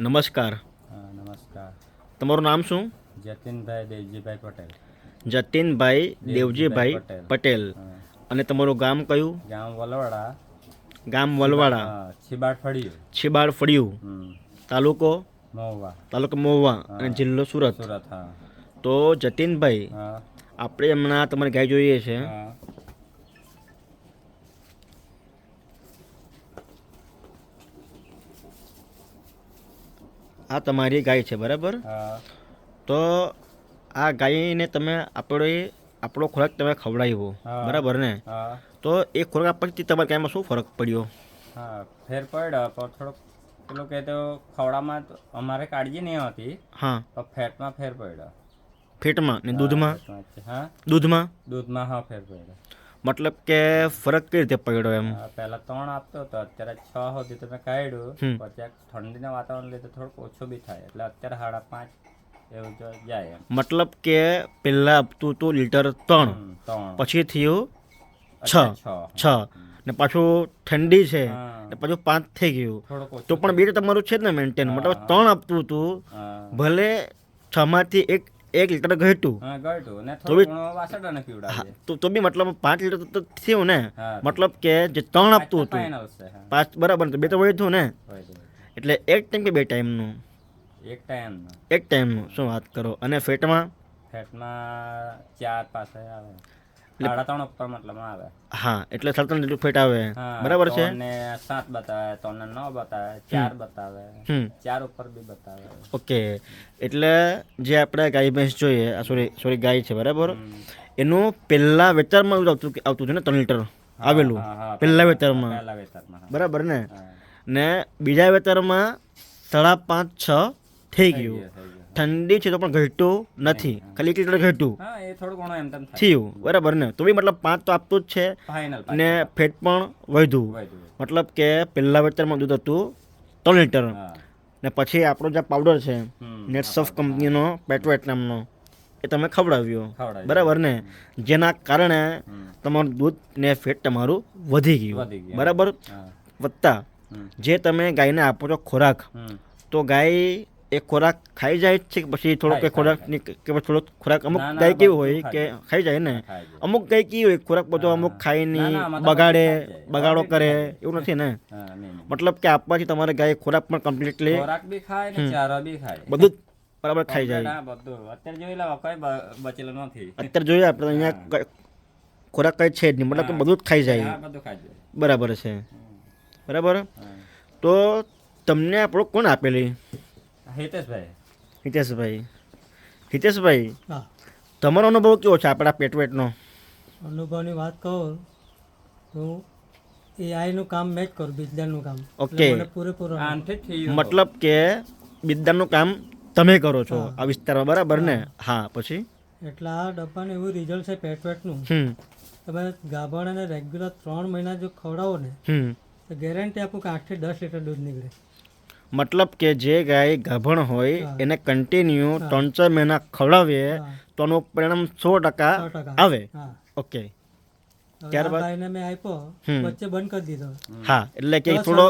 નમસ્કાર. હા નમસ્કાર. તમારું નામ શું? જતીનભાઈ દેવજીભાઈ પટેલ. જતીનભાઈ દેવજીભાઈ. પટેલ. અને તમારું ગામ કયું? ગામ વલવાડા. ગામ વલવાડા. છીબાડ ફળિયું છીબાડ ફળિયું તાલુકો? મહુવા. તાલુકો મહુવા અને જિલ્લો સુરત. સુરત હા. તો જતીનભાઈ આપણે હમણાં તમારી ગાય જોઈએ છે. આ તમારી ગાય છે બરાબર? તો આ ગાયને તમે આપણે આપણો ખોરાક તમે ખવડાવ્યો બરાબર ને? તો એ ખોરાક પછી તમારે ગાયમાં શું ફરક પડ્યો? હા ફેર પડ્યો. પણ થોડોક પેલો કે તો ખવડામાં અમારે કાળજી નહીં હતી હા. તો ફેટમાં ફેર પડ્યો. ફેટમાં ને દૂધમાં? હા. દૂધમાં? દૂધમાં હા ફેર પડ્યો. મતલબ કે ફરક કઈ રીતે પડ્યો એમ? પહેલા ત્રણ આપતો હતો અત્યારે છ સુધી તમે કાઢ્યું. પછી ઠંડીના વાતાવરણ લીધે થોડુંક ઓછું બી થાય એટલે અત્યારે સાડા પાંચ એવું જો જાય એમ. મતલબ કે પહેલા આપતું હતું લીટર ત્રણ પછી થયું છ છ ને પાછું ઠંડી છે ને પાછું પાંચ થઈ ગયું. તો પણ બે તમારું છે જ ને મેન્ટેન મતલબ ત્રણ આપતું હતું ભલે છમાંથી એક એક લીટર ઘટ્યું. ને તો બી- તો તો બી મતલબ પાંચ લીટર તો થયું ને. મતલબ કે જે ત્રણ આપતું હતું. પાંચ બરાબર ને તો બે તો ને. હોય તો હોય. એટલે એક ટાઈમ કે બે ટાઈમનું? એક ટાઈમ એક ટાઈમનું શું વાત કરો. અને ફેટમાં? ફેટમાં ચાર પાસે આવે. સાડા ત્રણ ઉપર મતલબ આવે હા એટલે સડત્રણ જેટલું ફેટ આવે. બરાબર છે? અને સાત બતાવે ત્રણ ને નવ બતાવે ચાર બતાવે ચાર ઉપર બી બતાવે. ઓકે એટલે જે આપણે ગાય ભેંસ જોઈએ સોરી સોરી ગાય છે બરાબર? એનું પહેલા વેચારમાં આવતું આવતું હતું ને ત્રણ લીટર આવેલું. પહેલા વેચારમાં. બરાબર ને? ને બીજા વેચારમાં સાડા પાંચ છ થઈ ગયું. ઠંડી છે તો પણ ઘટ્યું નથી. ખાલી એક લીટર ઘટ્યું થાય. બરાબર ને? તો બી મતલબ પાંચ તો આપતું જ છે ને ફેટ પણ વધ્યું મતલબ કે પહેલા વેતરમાં દૂધ હતું ત્રણ લીટર. ને પછી આપણો જે પાવડર છે. નેટસોફ કંપનીનો પેટ્રોએટ નામનો એ તમે ખવડાવ્યો. ખવડાવી બરાબર ને? જેના કારણે તમારું દૂધ ને ફેટ તમારું વધી ગયું. બરાબર? વધતા જે તમે ગાયને આપો છો ખોરાક તો ગાય એ ખોરાક ખાઈ જાય જ છે કે પછી થોડોક ખોરાકની કે પછી થોડોક ખોરાક અમુક ગાય કેવી હોય કે ખાઈ જાય ને અમુક ગાય કેવી હોય ખોરાક બધો અમુક ખાઈ નહીં બગાડે. બગાડો કરે એવું નથી ને. મતલબ કે આપવાથી તમારે ગાય ખોરાક પણ કમ્પ્લીટલી ખોરાક બી ખાય ને ચારો બી ખાય બધું બરાબર ખાઈ જાય અત્યારે જોઈ લો કઈ બ- નથી અત્યારે જોઈએ આપણે અહીંયા ખોરાક કઈ છે જ નહીં મતલબ કે બધું જ ખાઈ જાય બધું ખાઈ જાય બરાબર છે બરાબર તો તમને આપણો કોણ આપેલી હિતેશભાઈ. હિતેશભાઈ. હિતેશભાઈ હા. તમારો અનુભવ કેવો છે આપણા પેટવેટનો અનુભવની વાત કહું તો એઆઈનું કામ મેં જ કરું બિઝનેસનું કામ. ઓકે. પૂરેપૂરો મતલબ કે બિદ્દાનું કામ તમે કરો છો આ વિસ્તારમાં બરાબર ને? હા. પછી? એટલે આ ડબ્બાનું એવું રિઝલ્ટ છે પેટવેટનું હમ. તમે ગાભણ અને રેગ્યુલર ત્રણ મહિના જો ખવડાવો ને તો ગેરંટી આપું કે આઠથી દસ લીટર દૂધ નીકળે. મતલબ કે જે ગાય ગાભણ હોય એને કન્ટિન્યુ ત્રણ ચાર મહિના ખવડાવીએ તો એનું પરિણામ સો ટકા આવે. ઓકે ત્યારબાદ? મેં આપ્યો. વચ્ચે બંધ કરી દીધો. હા એટલે કે થોડો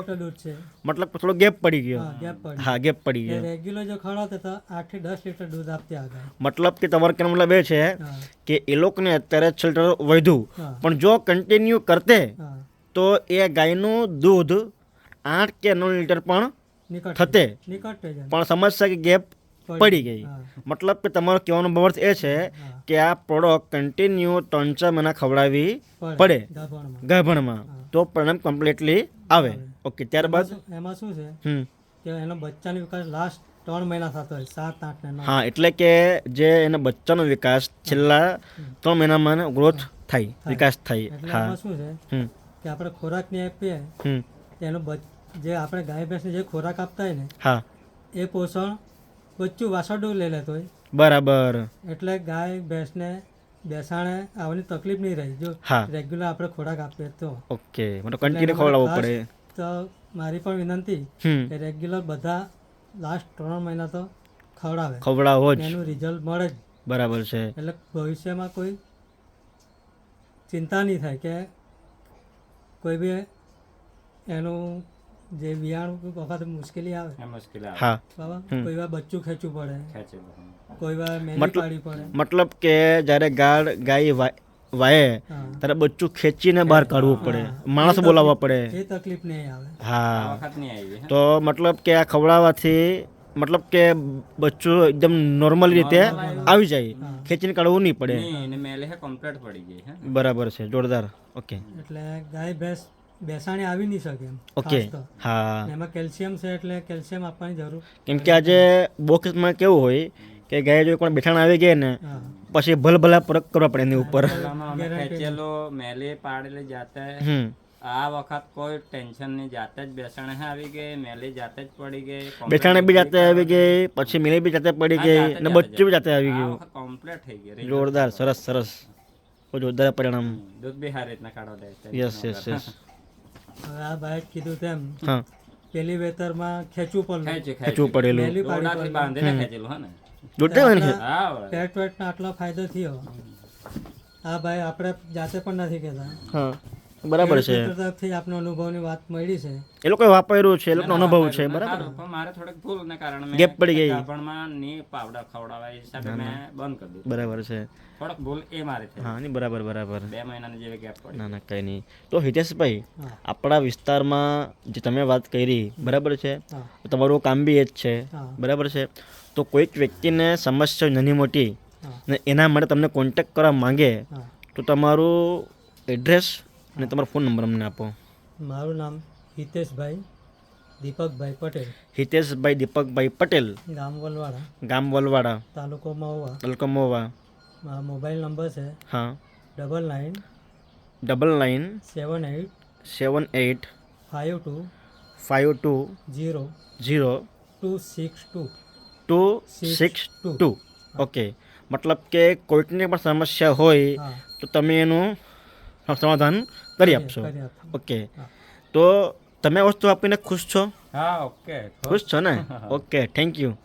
મતલબ થોડો ગેપ પડી ગયો. હા ગેપ પડી હા ગેપ પડી ગયો. રેગ્યુલર જો ખવડાવતો તો આઠથી દસ લીટર દૂધ આપતી આગળ મતલબ કે તમારે કેનો મતલબ એ છે કે એ લોકોને અત્યારે છ લીટર વધ્યું પણ જો કન્ટિન્યુ કરતે તો એ ગાયનું દૂધ આઠ કે નવ લીટર પણ થતે. પણ સમસ્યા કે ગેપ પડી ગઈ. મતલબ કે તમારો કહેવાનો અર્થ એ છે કે આ પ્રોડક્ટ કન્ટિન્યુ ત્રણ ચાર મહિના ખવડાવવી પડે. ગાભણમાં તો પરિણામ કમ્પ્લીટલી આવે. ઓકે ત્યારબાદ? એમાં શું- છે? કે એનો બચ્ચાનો વિકાસ લાસ્ટ ત્રણ મહિના થતો હોય. સાત આઠ મહિના હા એટલે કે જે એના બચ્ચાનો વિકાસ છેલ્લા ત્રણ મહિનામાં ગ્રોથ થાય વિકાસ થાય. હા. શું છે? કે આપણે ખોરાકની આપીએ એનો બચ- જે આપણે ગાય ભેંસને જે ખોરાક આપતા હોય ને હા. એ પોષણ બચ્ચું વાસરડું લઈ લેતો હોય. બરાબર. એટલે ગાય ભેંસને બેસાણે આવવાની તકલીફ નહીં રહી. જો રેગ્યુલર આપણે ખોરાક આપીએ તો. ઓકે. મતલબ કન્ટિન્યુ ખવડાવવો પડે. તો મારી પણ વિનંતી કે રેગ્યુલર બધા લાસ્ટ ત્રણ મહિના તો ખવડાવે. ખવડાવો જ. એનું રિઝલ્ટ મળે જ. બરાબર છે. એટલે ભવિષ્યમાં કોઈ ચિંતા નહીં થાય કે કોઈ બી એનું જે બિયાણ વખત મુશ્કેલી આવે મુશ્કેલી આવે. હા. બાબા કોઈ વાર બચ્ચું ખેંચવું પડે. કોઈ વાર મેલી પાડવી પડે મતલબ કે જ્યારે ગાડ ગાય વાય ત્યારે બચ્ચું ખેંચીને બહાર કાઢવું પડે. માણસ બોલાવવા પડે. એ તકલીફ નહીં આવે. હા. વખત નહીં આવી તો મતલબ કે આ ખવડાવવાથી મતલબ કે બચ્ચું એકદમ નોર્મલ રીતે આવી. જાય. ખેંચીને કાઢવું નહીં પડે. મેલે કમ્પ્લીટ પડી ગઈ બરાબર છે. જોરદાર. ઓકે. એટલે ગાય ભેંસ બેસાણી આવી નહીં શકે ઓકે હા. એમાં કેલ્શિયમ છે એટલે કેલ્શિયમ આપવાની જરૂર. કેમ કે આજે બોક્સમાં કેવું હોય કે ગાય જો પણ બેઠાણ આવી ગયા ને પછી ભલભલા પરક કરવા પડે એની ઉપર. ખેંચેલો મેલે પાડેલી જાતે. આ વખત કોઈ ટેન્શન નહીં જાતે જ બેસાણે આવી ગઈ મેલી જાતે જ પડી ગઈ બેઠાણે બી જાતે આવી ગઈ. પછી મેલે બી જાતે પડી ગઈ ને બચ્ચું બી જાતે. આવી ગયું. કમ્પ્લીટ થઈ ગયું જોરદાર સરસ સરસ. જોરદાર પરિણામ. દૂધ બી સારી રીતના કાઢવા દે યસ યસ યસ હવે આ ભાઈ કીધું તેમ હા. પેલી વેતરમાં ખેંચવું પડે. ખેંચી ખેંચવું પડેલું. મેલી પાડી બાંધીને ખેંચેલું હે ને? જોરદાર હોય હા પેટ પેટનો આટલો ફાયદો થયો. આ ભાઈ આપણે જાતે પણ નથી કહેતા. હા. બરાબર છે. તરફથી આપનો અનુભવની વાત મળી છે. એ લોકો વાપર્યું છે એ લોકોનો અનુભવ છે બરાબર. પણ મારે થોડક ભૂલને કારણે ગેપ પડી ગઈ. ગાભણમાં ની પાવડા ખવડાવવા એ હિસાબે મેં બંધ કરી દીધું. બરાબર છે. થોડક ભૂલ એ મારે થઈ. હા ની બરાબર બરાબર. બે મહિનાની જેવી ગેપ પડી. ના ના કંઈ નહીં. તો હિતેશભાઈ આપણા વિસ્તારમાં જે તમે વાત કરી બરાબર છે? તમારું કામ બી એ જ છે બરાબર છે? તો કોઈક વ્યક્તિને સમસ્યા નાની મોટી ને એના માટે તમને કોન્ટેક્ટ કરવા માંગે તો તમારું એડ્રેસ અને તમારો ફોન નંબર અમને આપો. મારું નામ હિતેશભાઈ દીપકભાઈ પટેલ. હિતેશભાઈ દીપકભાઈ પટેલ. ગામ વલવાડા. ગામ વલવાડા. તાલુકો મહુવા. તાલુકો મહુવા. મારો મોબાઈલ નંબર છે હા. Double nine double nine seven eight seven eight five two five two zero zero two six two two six two. Two. Okay. મતલબ કે કોઈકને પણ સમસ્યા હોય તો તમે એનું સમાધાન કરી આપશો. ઓકે. તો તમે વસ્તુ આપીને ખુશ છો? હા ઓકે. ખુશ છો ને? Okay thank you.